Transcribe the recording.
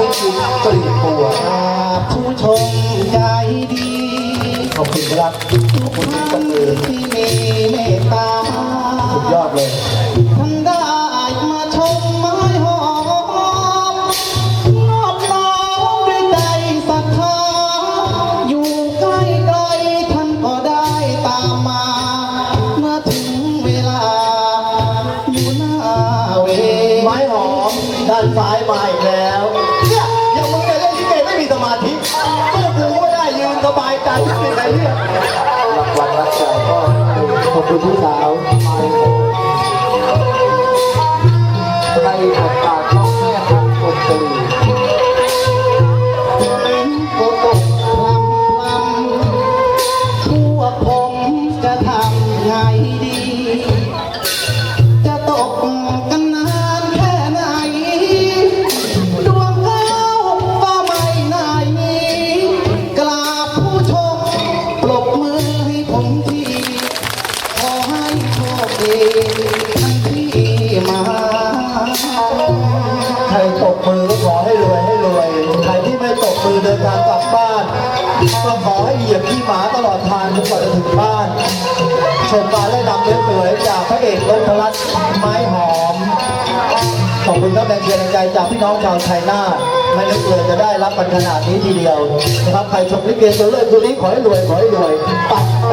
ทุกยุคกรีดตัวผู้ชมใจดีขอบคุณครับขอบคุณที่ตบมือที่มีเมตตาสุดยอดเลยท่านได้มาชมไม้หอมนอบน้อมด้วยใจศรัทธาอยู่ใกล้ไกลๆท่านก็ได้ตามมา เมื่อถึงเวลาอยู่หน้าเวไม้หอมด้านซ้ายมาอีกแล้ว ได้ยืนสบายใจไม่มีใครเรียกรางวันรักใจก็ขอบคุณพี่สาวในบทบาทน้องแม่ทัพคนตรีเป็นโกตกลำลำพวผมจะทำไงดี มาใครตบมือก็ขอให้รวยให้รวย ใครที่ไม่ตบมือเดินทางกลับบ้าน ก็ขอให้เหยียบขี้หมาตลอดทางจนกว่าจะถึงบ้านชมการเล่นดำเนื้อสวยจากพระเอกรถรัตน์ไม้หอม ขอบคุณครับแรงเชียร์แรงใจจากพี่น้องชาวชัยนาไม่นึกเลยจะได้รับกันขนาดนี้ทีเดียวนะครับใครชมลิเกตัวเลิศตัวนี้ขอให้รวยขอให้รวยปัดไป